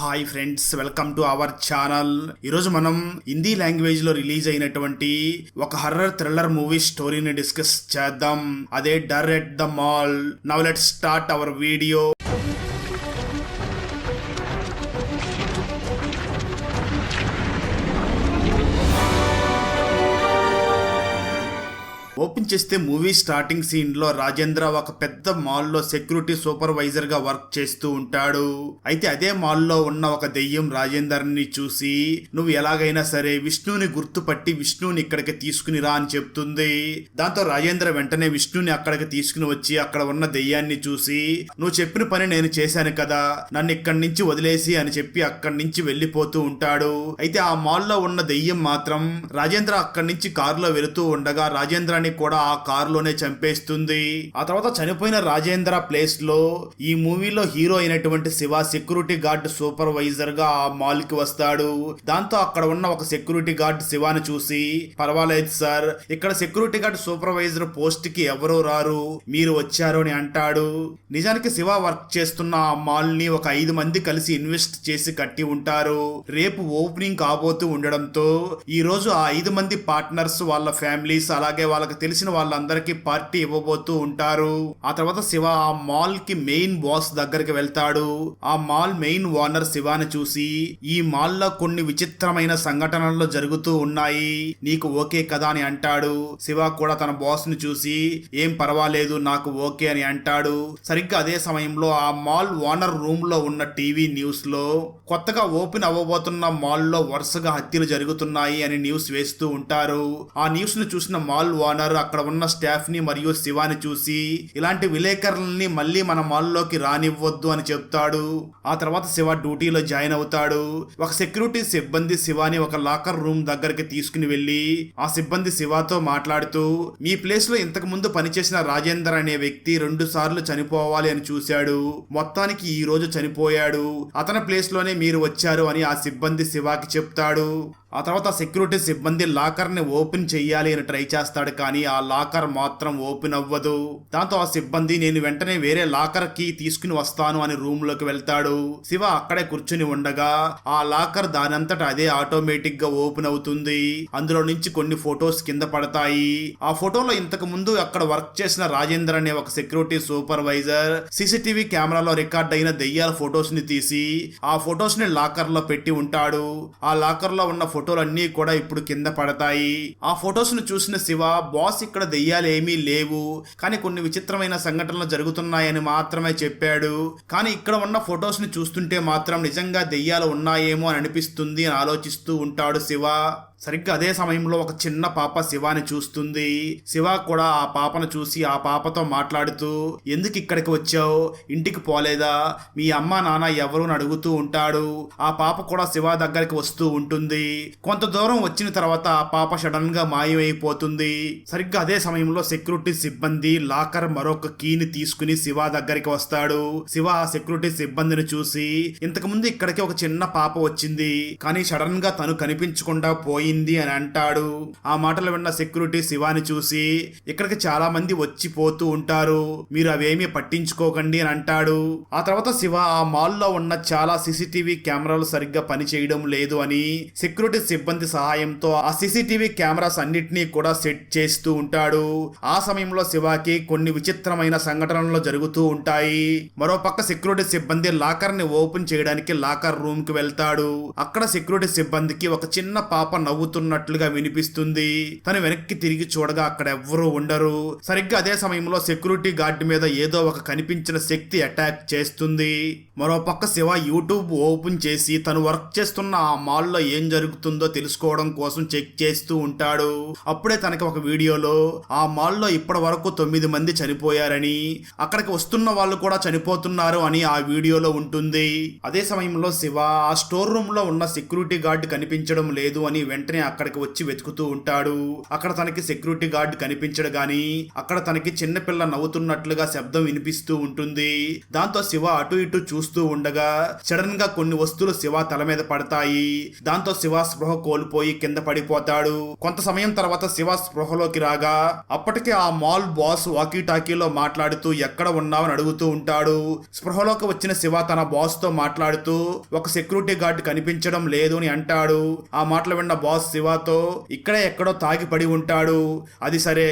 Hi friends welcome to our channel. ఈరోజు మనం హిందీ లాంగ్వేజ్లో రిలీజ్ అయినటువంటి ఒక హర్రర్ థ్రిల్లర్ మూవీ స్టోరీని డిస్కస్ చేద్దాం. అదే Darr at the mall. Now let start our video. Open చేస్తే మూవీ స్టార్టింగ్ సీన్లో రాజేంద్ర ఒక పెద్ద మాల్లో సెక్యూరిటీ సూపర్వైజర్గా వర్క్ చేస్తూ ఉంటాడు. అయితే అదే మాల్లో ఉన్న ఒక దెయ్యం రాజేందర్ని చూసి నువ్వు ఎలాగైనా సరే విష్ణుని గుర్తుపట్టి విష్ణుని ఇక్కడికి తీసుకుని రా అని చెప్తుంది. దాంతో రాజేంద్ర వెంటనే విష్ణుని అక్కడికి తీసుకుని వచ్చి అక్కడ ఉన్న దెయ్యాన్ని చూసి నువ్వు చెప్పిన పని నేను చేశాను కదా నన్ను ఇక్కడి నుంచి వదిలేసి అని చెప్పి అక్కడి నుంచి వెళ్ళిపోతూ ఉంటాడు. అయితే ఆ మాల్లో ఉన్న దెయ్యం మాత్రం రాజేంద్ర అక్కడి నుంచి కారులో వెళుతూ ఉండగా రాజేంద్రని కూడా ఆ కారులోనే చంపేస్తుంది. ఆ తర్వాత చనిపోయిన రాజేంద్ర ప్లేస్లో ఈ మూవీలో హీరో అయినటువంటి శివ సెక్యూరిటీ గార్డ్ సూపర్వైజర్గా ఆ మాల్కి వస్తాడు. దాంతో అక్కడ ఉన్న ఒక సెక్యూరిటీ గార్డ్ శివాని చూసి పర్వాలేదు సార్ ఇక్కడ సెక్యూరిటీ గార్డ్ సూపర్వైజర్ పోస్ట్కి ఎవరూ రారు మీరు వచ్చారు అని అంటాడు. నిజానికి శివ వర్క్ చేస్తున్న ఆ మాల్ని ఒక ఐదు మంది కలిసి ఇన్వెస్ట్ చేసి కట్టి ఉంటారు. రేపు ఓపెనింగ్ కాబోతూ ఉండడంతో ఈ రోజు ఆ ఐదు మంది పార్ట్నర్స్ వాళ్ళ ఫ్యామిలీస్ అలాగే వాళ్ళకి తెలిసిన వాళ్ళందరికీ పార్టీ ఇవ్వబోతూ ఉంటారు. ఆ తర్వాత శివ ఆ మాల్కి మెయిన్ బాస్ దగ్గరికి వెళ్తాడు. ఆ మాల్ మెయిన్ ఓనర్ శివాని చూసి ఈ మాల్లో కొన్ని విచిత్రమైన సంఘటనలు జరుగుతూ ఉన్నాయి. నీకు ఓకే కదా అని అంటాడు. శివ కూడా తన బాస్ని చూసి ఏం పర్వాలేదు నాకు ఓకే అని అంటాడు. సరిగ్గా అదే సమయంలో ఆ మాల్ ఓనర్ రూమ్లో ఉన్న టీవీ న్యూస్లో కొత్తగా ఓపెన్ అవ్వబోతున్న మాల్లో వరుసగా హత్యలు జరుగుతున్నాయి అని న్యూస్ వేస్తూ ఉంటారు. ఆ న్యూస్ను చూసిన మాల్ ఓనర్ అక్కడ ఉన్న స్టాఫ్ని మరియు శివాని చూసి ఇలాంటి విలేకరులని మళ్ళీ మన మాల్లోకి రానివ్వద్దు అని చెప్తాడు. ఆ తర్వాత శివ డ్యూటీలో జాయిన్ అవుతాడు. ఒక సెక్యూరిటీ సిబ్బంది శివాని ఒక లాకర్ రూమ్ దగ్గరికి తీసుకుని వెళ్ళి ఆ సిబ్బంది శివతో మాట్లాడుతూ మీ ప్లేస్లో ఇంతకు ముందు పనిచేసిన రాజేందర్ అనే వ్యక్తి రెండు సార్లు చనిపోవాలి అని చూశాడు. మొత్తానికి ఈ రోజు చనిపోయాడు. అతని ప్లేస్లోనే మీరు వచ్చారు అని ఆ సిబ్బంది శివాకి చెప్తాడు. ఆ తర్వాత సెక్యూరిటీ సిబ్బంది లాకర్ని ఓపెన్ చేయాలి అని ట్రై చేస్తాడు కానీ ఆ లాకర్ మాత్రం ఓపెన్ అవ్వదు. దాంతో ఆ సిబ్బంది నేను వెంటనే వేరే లాకర్కి తీసుకుని వస్తాను అని రూమ్లోకి వెళ్తాడు. శివ అక్కడే కూర్చుని ఉండగా ఆ లాకర్ దానంతట అదే ఆటోమేటిక్గా ఓపెన్ అవుతుంది. అందులో నుంచి కొన్ని ఫొటోస్ కింద పడతాయి. ఆ ఫోటోలో ఇంతకు ముందు అక్కడ వర్క్ చేసిన రాజేందర్ అనే ఒక సెక్యూరిటీ సూపర్వైజర్ సీసీటీవీ కెమెరాలో రికార్డ్ అయిన దెయ్యాల ఫొటోస్ని తీసి ఆ ఫొటోస్ని లాకర్లో పెట్టి ఉంటాడు. ఆ లాకర్లో ఉన్న ఫోటోలన్నీ కూడా ఇప్పుడు కింద పడతాయి. ఆ ఫొటోస్ను చూసిన శివ బాస్ ఇక్కడ దెయ్యాలు ఏమీ లేవు. కానీ కొన్ని విచిత్రమైన సంఘటనలు జరుగుతున్నాయని మాత్రమే చెప్పాడు. కానీ ఇక్కడ ఉన్న ఫొటోస్ని చూస్తుంటే మాత్రం నిజంగా దెయ్యాలు ఉన్నాయేమో అని అనిపిస్తుంది అని ఆలోచిస్తూ ఉంటాడు శివ. సరిగ్గా అదే సమయంలో ఒక చిన్న పాప శివాని చూస్తుంది. శివ కూడా ఆ పాపను చూసి ఆ పాపతో మాట్లాడుతూ ఎందుకు ఇక్కడికి వచ్చావు? ఇంటికి పోలేదా? మీ అమ్మ నాన్న ఎవరు? అడుగుతూ ఉంటాడు. ఆ పాప కూడా శివ దగ్గరికి వస్తూ ఉంటుంది. కొంత దూరం వచ్చిన తర్వాత ఆ పాప సడన్గా మాయమైపోతుంది. సరిగ్గా అదే సమయంలో సెక్యూరిటీ సిబ్బంది లాకర్ మరొక కీని తీసుకుని శివ దగ్గరికి వస్తాడు. శివ ఆ సెక్యూరిటీ సిబ్బందిని చూసి ఇంతకుముందు ఇక్కడికి ఒక చిన్న పాప వచ్చింది. కానీ సడన్గా తను కనిపించకుండా పోయి అయింది అని అంటాడు. ఆ మాటలు విన్న సెక్యూరిటీ శివాని చూసి ఇక్కడికి చాలా మంది వచ్చి పోతూ ఉంటారు. మీరు అవేమీ పట్టించుకోకండి అని అంటాడు. ఆ తర్వాత శివ ఆ మాల్లో ఉన్న చాలా సీసీటీవీ కెమెరాలు సరిగ్గా పనిచేయడం లేదు అని సెక్యూరిటీ సిబ్బంది సహాయంతో ఆ సీసీటీవీ కెమెరాస్ అన్నిటినీ కూడా సెట్ చేస్తూ ఉంటాడు. ఆ సమయంలో శివాకి కొన్ని విచిత్రమైన సంఘటనలు జరుగుతూ ఉంటాయి. మరోపక్క సెక్యూరిటీ సిబ్బంది లాకర్ని ఓపెన్ చేయడానికి లాకర్ రూమ్కి వెళ్తాడు. అక్కడ సెక్యూరిటీ సిబ్బందికి ఒక చిన్న పాప నవ్వుతున్నట్లుగా వినిపిస్తుంది. తను వెనక్కి తిరిగి చూడగా అక్కడ ఎవ్వరూ ఉండరు. సరిగ్గా అదే సమయంలో సెక్యూరిటీ గార్డ్ మీద ఏదో ఒక కనిపించిన శక్తి అటాక్ చేస్తుంది. మరోపక్క శివ యూట్యూబ్ ఓపెన్ చేసి తను వర్క్ చేస్తున్న ఆ మాల్లో ఏం జరుగుతుందో తెలుసుకోవడం కోసం చెక్ చేస్తూ ఉంటాడు. అప్పుడే తనకి ఒక వీడియోలో ఆ మాల్లో ఇప్పటి వరకు తొమ్మిది మంది చనిపోయారని అక్కడికి వస్తున్న వాళ్ళు కూడా చనిపోతున్నారు అని ఆ వీడియోలో ఉంటుంది. అదే సమయంలో శివ ఆ స్టోర్ రూమ్లో ఉన్న సెక్యూరిటీ గార్డ్ కనిపించడం లేదు అని వెంటనే వెంటనే అక్కడికి వచ్చి వెతుకుతూ ఉంటాడు. అక్కడ తనకి సెక్యూరిటీ గార్డ్ కనిపించడు గాని అక్కడ తనకి చిన్నపిల్ల నవ్వుతున్నట్లుగా శబ్దం వినిపిస్తూ ఉంటుంది. దాంతో శివ అటు ఇటు చూస్తూ ఉండగా సడన్గా కొన్ని వస్తువులు శివ తల మీద పడతాయి. దాంతో శివ స్పృహ కోల్పోయి కింద పడిపోతాడు. కొంత సమయం తర్వాత శివ స్పృహలోకి రాగా అప్పటికే ఆ మాల్ బాస్ వాకీ టాకీలో మాట్లాడుతూ ఎక్కడ ఉన్నావని అడుగుతూ ఉంటాడు. స్పృహలోకి వచ్చిన శివ తన బాస్తో మాట్లాడుతూ ఒక సెక్యూరిటీ గార్డ్ కనిపించడం లేదు అని అంటాడు. ఆ మాటలు విన్న బాస్ శివతో ఇక్కడే ఎక్కడో తాగి పడి ఉంటాడు. అది సరే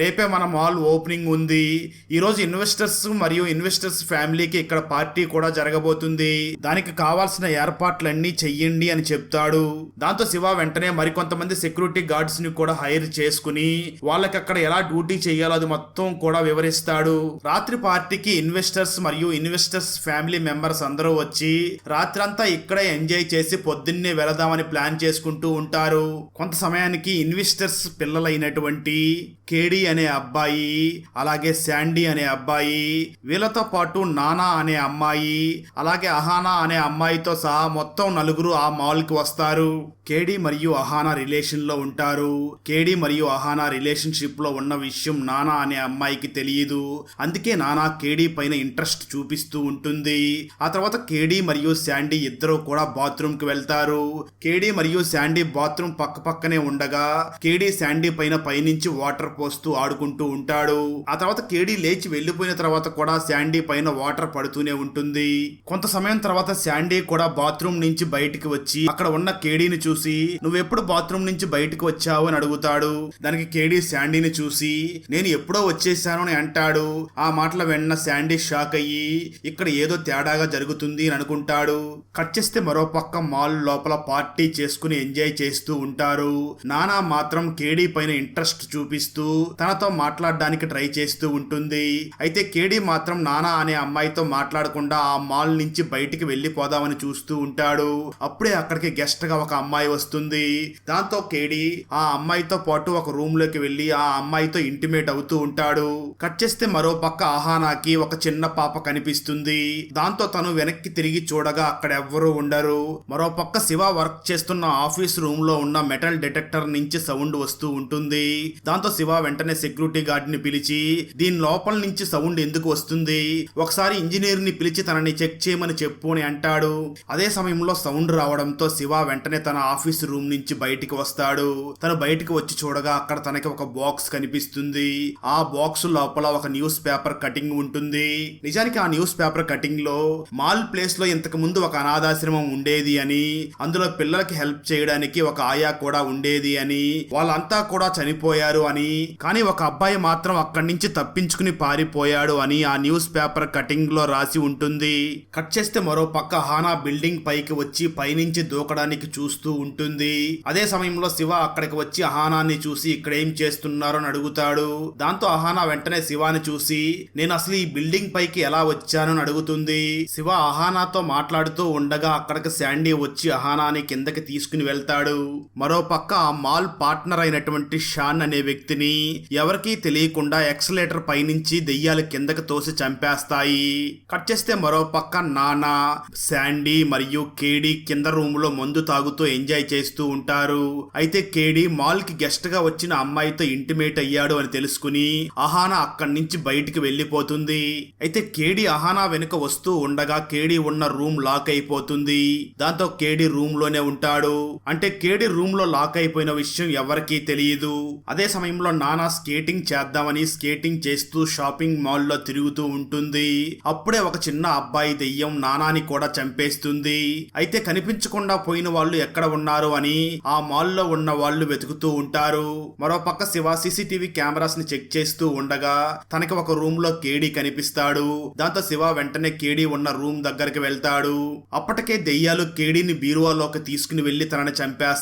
రేపే మన మాల్ ఓపెనింగ్ ఉంది. ఈ రోజు ఇన్వెస్టర్స్ మరియు ఇన్వెస్టర్స్ ఫ్యామిలీకి ఇక్కడ పార్టీ కూడా జరగబోతుంది. దానికి కావాల్సిన ఏర్పాట్లన్నీ చెయ్యండి అని చెప్తాడు. దాంతో శివ వెంటనే మరికొంతమంది సెక్యూరిటీ గార్డ్స్ని కూడా హైర్ చేసుకుని వాళ్ళకి అక్కడ ఎలా డ్యూటీ చేయాలో అది మొత్తం కూడా వివరిస్తాడు. రాత్రి పార్టీకి ఇన్వెస్టర్స్ మరియు ఇన్వెస్టర్స్ ఫ్యామిలీ మెంబర్స్ అందరూ వచ్చి రాత్రంతా ఇక్కడే ఎంజాయ్ చేసి పొద్దున్నే వెళదామని ప్లాన్ చేసుకుంటూ ఉంటారు. కొంత సమయానికి ఇన్వెస్టర్స్ పిల్లలైనటువంటి కేడి అనే అబ్బాయి అలాగే శాండీ అనే అబ్బాయి వీళ్ళతో పాటు నానా అనే అమ్మాయి అలాగే అహానా అనే అమ్మాయితో సహా మొత్తం నలుగురు ఆ మాల్కి వస్తారు. కేడీ మరియు అహానా రిలేషన్లో ఉంటారు. కేడీ మరియు అహానా రిలేషన్షిప్లో ఉన్న విషయం నానా అనే అమ్మాయికి తెలియదు. అందుకే నానా కేడీ పైన ఇంట్రెస్ట్ చూపిస్తూ ఉంటుంది. ఆ తర్వాత కేడీ మరియు శాండీ ఇద్దరు కూడా బాత్రూమ్కి వెళ్తారు. కేడి మరియు శాండీ బాత్రూమ్ పక్క పక్కనే ఉండగా కేడీ శాండీ పైన పైనుంచి వాటర్ పోస్తూ ఆడుకుంటూ ఉంటాడు. ఆ తర్వాత కేడీ లేచి వెళ్ళిపోయిన తర్వాత కూడా శాండీ పైన వాటర్ పడుతూనే ఉంటుంది. కొంత సమయం తర్వాత శాండీ కూడా బాత్రూమ్ నుంచి బయటికి వచ్చి అక్కడ ఉన్న కేడీని చూసి నువ్వెప్పుడు బాత్రూమ్ నుంచి బయటకు వచ్చావు? అని అడుగుతాడు. దానికి కేడీ శాండీని చూసి నేను ఎప్పుడో వచ్చేసాను అని అంటాడు. ఆ మాటల వెన్న శాండీ షాక్ అయ్యి ఇక్కడ ఏదో తేడాగా జరుగుతుంది అని అనుకుంటాడు. కట్ చేస్తే మరో పక్క మాల్ లోపల పార్టీ చేసుకుని ఎంజాయ్ చేస్తూ ఉంటారు. నానా మాత్రం కేడీ పైన ఇంట్రెస్ట్ చూపిస్తూ తనతో మాట్లాడడానికి ట్రై చేస్తూ ఉంటుంది. అయితే కేడీ మాత్రం నానా అనే అమ్మాయితో మాట్లాడకుండా ఆ మాల్ నుంచి బయటికి వెళ్ళిపోదామని చూస్తూ ఉంటాడు. అప్పుడే అక్కడికి గెస్ట్గా ఒక అమ్మాయి వస్తుంది. దాంతో కేడీ ఆ అమ్మాయితో పాటు ఒక రూమ్లోకి వెళ్ళి ఆ అమ్మాయితో ఇంటిమేట్ అవుతూ ఉంటాడు. కట్ చేస్తే మరో పక్క ఆహానాకి ఒక చిన్న పాప కనిపిస్తుంది. దాంతో తను వెనక్కి తిరిగి చూడగా అక్కడ ఎవ్వరూ ఉండరు. మరో పక్క శివ వర్క్ చేస్తున్న ఆఫీస్ రూమ్లో ఉన్న మెటల్ డిటెక్టర్ నుంచి సౌండ్ వస్తూ ఉంటుంది. దాంతో శివ వెంటనే సెక్యూరిటీ గార్డ్ని పిలిచి దీని లోపల నుంచి సౌండ్ ఎందుకు వస్తుంది? ఒకసారి ఇంజనీర్ని పిలిచి తనని చెక్ చేయమని చెప్పు అని అంటాడు. అదే సమయంలో సౌండ్ రావడంతో శివ వెంటనే తన ఆఫీస్ రూమ్ నుంచి బయటికి వస్తాడు. తను బయటికి వచ్చి చూడగా అక్కడ తనకి ఒక బాక్స్ కనిపిస్తుంది. ఆ బాక్స్ లోపల ఒక న్యూస్ పేపర్ కటింగ్ ఉంటుంది. నిజానికి ఆ న్యూస్ పేపర్ కటింగ్లో మాల్ ప్లేస్లో ఇంతకు ముందు ఒక అనాథాశ్రమం ఉండేది అని అందులో పిల్లలకి హెల్ప్ చేయడానికి ఒక ఆయా కూడా ఉండేది అని వాళ్ళంతా కూడా చనిపోయారు అని కానీ ఒక అబ్బాయి మాత్రం అక్కడి నుంచి తప్పించుకుని పారిపోయాడు అని ఆ న్యూస్ పేపర్ కటింగ్లో రాసి ఉంటుంది. కట్ చేస్తే మరో పక్క హానా బిల్డింగ్ పైకి వచ్చి పైనుంచి దూకడానికి చూస్తూ ఉంటుంది. అదే సమయంలో శివ అక్కడికి వచ్చి అహానాన్ని చూసి ఇక్కడ ఏం చేస్తున్నారో అని అడుగుతాడు. దాంతో అహానా వెంటనే శివాని చూసి నేను అసలు ఈ బిల్డింగ్ పైకి ఎలా వచ్చాను అని అడుగుతుంది. శివ అహానాతో మాట్లాడుతూ ఉండగా అక్కడికి శాండీ వచ్చి అహానాని కిందకి తీసుకుని వెళ్తాడు. మరో పక్క ఆ మాల్ పార్ట్నర్ అయినటువంటి షాన్ అనే వ్యక్తిని ఎవరికీ తెలియకుండా ఎక్సలేటర్ పైనుంచి దెయ్యాలు కిందకి తోసి చంపేస్తాయి. కట్ చేస్తే మరో పక్క నానా శాండీ మరియు కేడీ కింద రూమ్లో మందు తాగుతూ ఎంజాయ్ చేస్తూ ఉంటారు. అయితే కేడీ మాల్కి గెస్ట్గా వచ్చిన అమ్మాయితో ఇంటిమేట్ అయ్యాడు అని తెలుసుకుని అహానా అక్కడి నుంచి బయటికి వెళ్ళిపోతుంది. అయితే కేడీ అహానా వెనుక వస్తూ ఉండగా కేడీ ఉన్న రూమ్ లాక్ అయిపోతుంది. దాంతో కేడీ రూమ్లోనే ఉంటాడు. అంటే కేడీ రూమ్లో లాక్ అయిపోయిన విషయం ఎవరికీ తెలియదు. అదే సమయంలో నానా స్కేటింగ్ చేద్దామని స్కేటింగ్ చేస్తూ షాపింగ్ మాల్లో తిరుగుతూ ఉంటుంది. అప్పుడే ఒక చిన్న అబ్బాయి దెయ్యం నానాని కూడా చంపేస్తుంది. అయితే కనిపించకుండా పోయిన వాళ్ళు ఎక్కడ ఉన్నారు అని ఆ మాల్లో ఉన్న వాళ్ళు వెతుకుతూ ఉంటారు. మరో పక్క శివ సీసీటీవీ కెమెరాస్ని చెక్ చేస్తూ ఉండగా తనకి ఒక రూమ్లో కేడీ కనిపిస్తాడు. దాంతో శివ వెంటనే కేడీ ఉన్న రూమ్ దగ్గరికి వెళ్తాడు. అప్పటికే దెయ్యాలు కేడీని బీరువాలోకి తీసుకుని వెళ్ళి తనని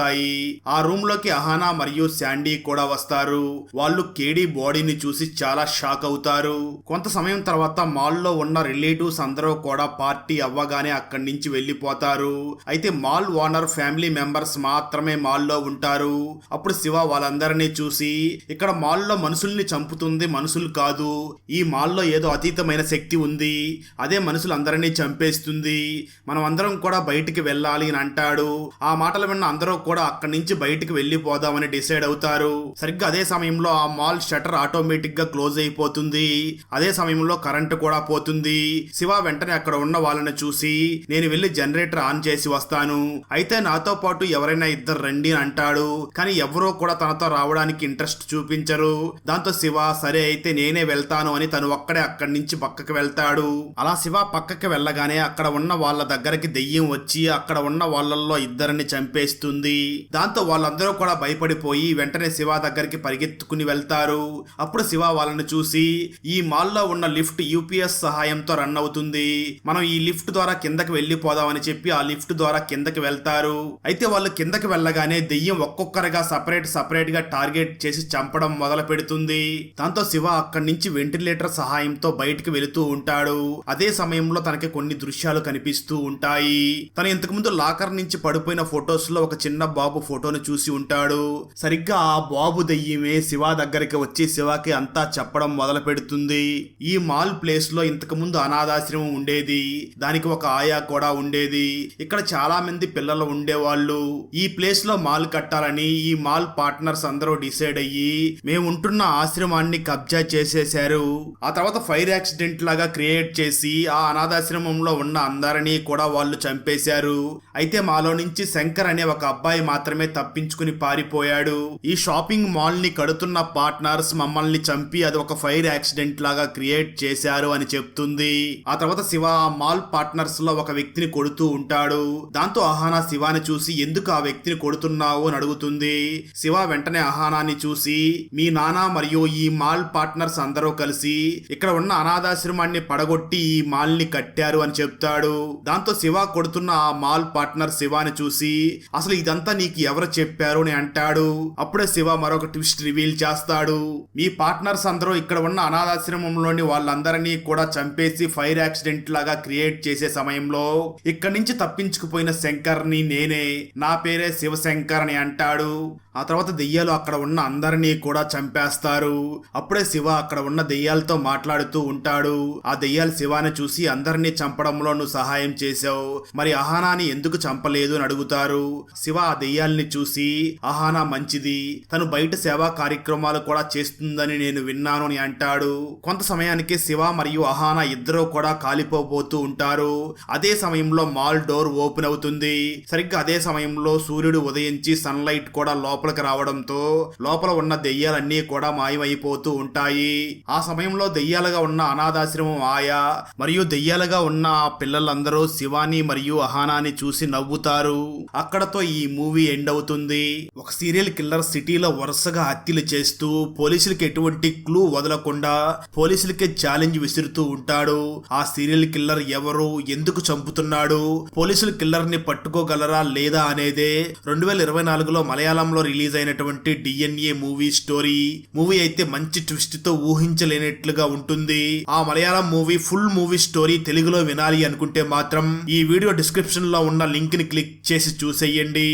వస్తాయి. ఆ రూమ్లోకి అహానా మరియు శాండీ కూడా వస్తారు. వాళ్ళు కేడీ బాడీని చూసి చాలా షాక్ అవుతారు. కొంత సమయం తర్వాత మాల్లో ఉన్న రిలేటివ్స్ అందరూ కూడా పార్టీ అవ్వగానే అక్కడి నుంచి వెళ్ళిపోతారు. అయితే మాల్ ఓనర్ ఫ్యామిలీ మెంబర్స్ మాత్రమే మాల్లో ఉంటారు. అప్పుడు శివ వాళ్ళందరినీ చూసి ఇక్కడ మాల్లో మనుషుల్ని చంపుతుంది మనుషులు కాదు. ఈ మాల్లో ఏదో అతీతమైన శక్తి ఉంది. అదే మనుషులందరినీ చంపేస్తుంది. మనం అందరం కూడా బయటికి వెళ్ళాలి అని అంటాడు. ఆ మాటలు విన్న అందరూ కూడా అక్కడి నుంచి బయటికి వెళ్ళిపోదామని డిసైడ్ అవుతారు. సరిగ్గా అదే సమయంలో ఆ మాల్ షటర్ ఆటోమేటిక్గా క్లోజ్ అయిపోతుంది. అదే సమయంలో కరెంటు కూడా పోతుంది. శివ వెంటనే అక్కడ ఉన్న వాళ్ళని చూసి నేను వెళ్ళి జనరేటర్ ఆన్ చేసి వస్తాను. అయితే నాతో పాటు ఎవరైనా ఇద్దరు రండి అని అంటాడు. కానీ ఎవరో కూడా తనతో రావడానికి ఇంట్రెస్ట్ చూపించరు. దాంతో శివ సరే అయితే నేనే వెళ్తాను అని తను ఒక్కడే అక్కడి నుంచి పక్కకి వెళ్తాడు. అలా శివ పక్కకి వెళ్ళగానే అక్కడ ఉన్న వాళ్ళ దగ్గరికి దెయ్యం వచ్చి అక్కడ ఉన్న వాళ్ళల్లో ఇద్దరిని చంపేస్తుంది. దాంతో వాళ్ళందరూ కూడా భయపడిపోయి వెంటనే శివ దగ్గరికి పరిగెత్తుకుని వెళ్తారు. అప్పుడు శివ వాళ్ళని చూసి ఈ మాల్లో ఉన్న లిఫ్ట్ యూపీఎస్ సహాయంతో రన్ అవుతుంది. మనం ఈ లిఫ్ట్ ద్వారా కిందకి వెళ్ళిపోదామని చెప్పి ఆ లిఫ్ట్ ద్వారా కిందకి వెళ్తారు. అయితే వాళ్ళు కిందకి వెళ్ళగానే దెయ్యం ఒక్కొక్కరిగా సపరేట్ సపరేట్గా టార్గెట్ చేసి చంపడం మొదలు పెడుతుంది. దాంతో శివ అక్కడి నుంచి వెంటిలేటర్ సహాయంతో బయటికి వెళుతూ ఉంటాడు. అదే సమయంలో తనకి కొన్ని దృశ్యాలు కనిపిస్తూ ఉంటాయి. తను ఇంతకు ముందు లాకర్ నుంచి పడిపోయిన ఫొటోస్లో ఒక చిన్న బాబు ఫోటోను చూసి ఉంటాడు. సరిగ్గా ఆ బాబు దెయ్యమే శివ దగ్గరికి వచ్చి శివకి అంతా చెప్పడం మొదలు పెడుతుంది. ఈ మాల్ ప్లేస్లో ఇంతకు ముందు అనాథాశ్రమం ఉండేది. దానికి ఒక ఆయా కూడా ఉండేది. ఇక్కడ చాలా మంది పిల్లలు ఉండేవాళ్ళు. ఈ ప్లేస్లో మాల్ కట్టాలని ఈ మాల్ పార్ట్నర్స్ అందరూ డిసైడ్ అయ్యి మేము ఉంటున్న ఆశ్రమాన్ని కబ్జా చేసేశారు. ఆ తర్వాత ఫైర్ యాక్సిడెంట్ లాగా క్రియేట్ చేసి ఆ అనాథాశ్రమంలో ఉన్న అందరినీ కూడా వాళ్ళు చంపేశారు. అయితే మాలో నుంచి శంకర్ అనే ఒక అబ్బాయి మాత్రమే తప్పించుకుని పారిపోయాడు. ఈ షాపింగ్ మాల్ని కడుతున్న పార్ట్నర్స్ మమ్మల్ని చంపి అది ఒక ఫైర్ యాక్సిడెంట్ లాగా క్రియేట్ చేశారు అని చెప్తుంది. ఆ తర్వాత శివ ఆ మాల్ పార్ట్నర్స్లో ఒక వ్యక్తిని కొడుతూ ఉంటాడు. దాంతో అహానా శివాని చూసి ఎందుకు ఆ వ్యక్తిని కొడుతున్నావు? అని అడుగుతుంది. శివ వెంటనే అహానాని చూసి మీ నాన్న మరియు ఈ మాల్ పార్ట్నర్స్ అందరూ కలిసి ఇక్కడ ఉన్న అనాథాశ్రమాన్ని పడగొట్టి ఈ మాల్ని కట్టారు అని చెప్తాడు. దాంతో శివ కొడుతున్న ఆ మాల్ పార్ట్నర్ శివాని చూసి అసలు ఇదంతా నీకు ఎవరు చెప్పారు అని అంటాడు. అప్పుడే శివ మరొక ట్విస్ట్ రివీల్ చేస్తాడు. మీ పార్ట్నర్స్ అందరూ ఇక్కడ ఉన్న అనాథాశ్రమంలోని వాళ్ళందరినీ కూడా చంపేసి ఫైర్ యాక్సిడెంట్ లాగా క్రియేట్ చేసే సమయంలో ఇక్కడి నుంచి తప్పించుకుపోయిన శంకర్ని నేనే. నా పేరే శివశంకర్ అని అంటాడు. ఆ తర్వాత దెయ్యాలు అక్కడ ఉన్న అందరినీ కూడా చంపేస్తారు. అప్పుడే శివ అక్కడ ఉన్న దెయ్యాలతో మాట్లాడుతూ ఉంటాడు. ఆ దెయ్యాలు శివాని చూసి అందరినీ చంపడంలో నువ్వు సహాయం చేశావు. మరి అహానాని ఎందుకు చంపలేదు అని అడుగుతారు. శివ ఆ దెయ్యాల్ని చూసి అహానా మంచిది. తను బయట సేవా కార్యక్రమాలు కూడా చేస్తుందని నేను విన్నాను అని అంటాడు. కొంత సమయానికి శివ మరియు అహానా ఇద్దరూ కూడా కాలిపోబోతూ ఉంటారు. అదే సమయంలో మాల్ డోర్ ఓపెన్ అవుతుంది. సరిగ్గా అదే సమయంలో సూర్యుడు ఉదయించి సన్లైట్ కూడా లోపల లోపలికి రావడంతో లోపల ఉన్న దెయ్యాలన్నీ కూడా మాయమైపోతూ ఉంటాయి. ఆ సమయంలో దెయ్యాలుగా ఉన్న అనాథాశ్రమం ఆయా మరియు దెయ్యాలుగా ఉన్న ఆ పిల్లలందరూ శివాని మరియు అహానాని చూసి నవ్వుతారు. అక్కడతో ఈ మూవీ ఎండ్ అవుతుంది. ఒక సీరియల్ కిల్లర్ సిటీలో వరుసగా హత్యలు చేస్తూ పోలీసులకి ఎటువంటి క్లూ వదలకుండా పోలీసులకే ఛాలెంజ్ విసురుతూ ఉంటాడు. ఆ సీరియల్ కిల్లర్ ఎవరు ఎందుకు చంపుతున్నాడు పోలీసులు కిల్లర్ని పట్టుకోగలరా లేదా అనేదే రెండు వేల ఇరవై నాలుగులో మలయాళంలో రిలీజ్ అయినటువంటి డిఎన్ఏ మూవీ స్టోరీ మూవీ అయితే మంచి ట్విస్ట్తో ఊహించలేనట్లుగా ఉంటుంది. ఆ Malayalam movie full movie story తెలుగులో వినాలి అనుకుంటే మాత్రం ఈ వీడియో డిస్క్రిప్షన్లో ఉన్న లింక్ని క్లిక్ చేసి చూసేయండి.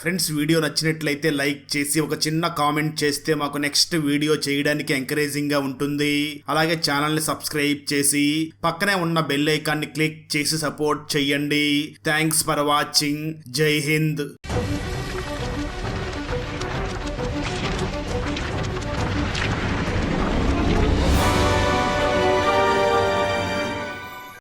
ఫ్రెండ్స్ వీడియో నచ్చినట్లయితే లైక్ చేసి ఒక చిన్న కామెంట్ చేస్తే మాకు నెక్స్ట్ వీడియో చేయడానికి ఎంకరేజింగ్గా ఉంటుంది. అలాగే ఛానల్ని సబ్స్క్రైబ్ చేసి పక్కనే ఉన్న బెల్ ఐకాన్ని క్లిక్ చేసి సపోర్ట్ చేయండి. Thanks for watching. Jai Hind.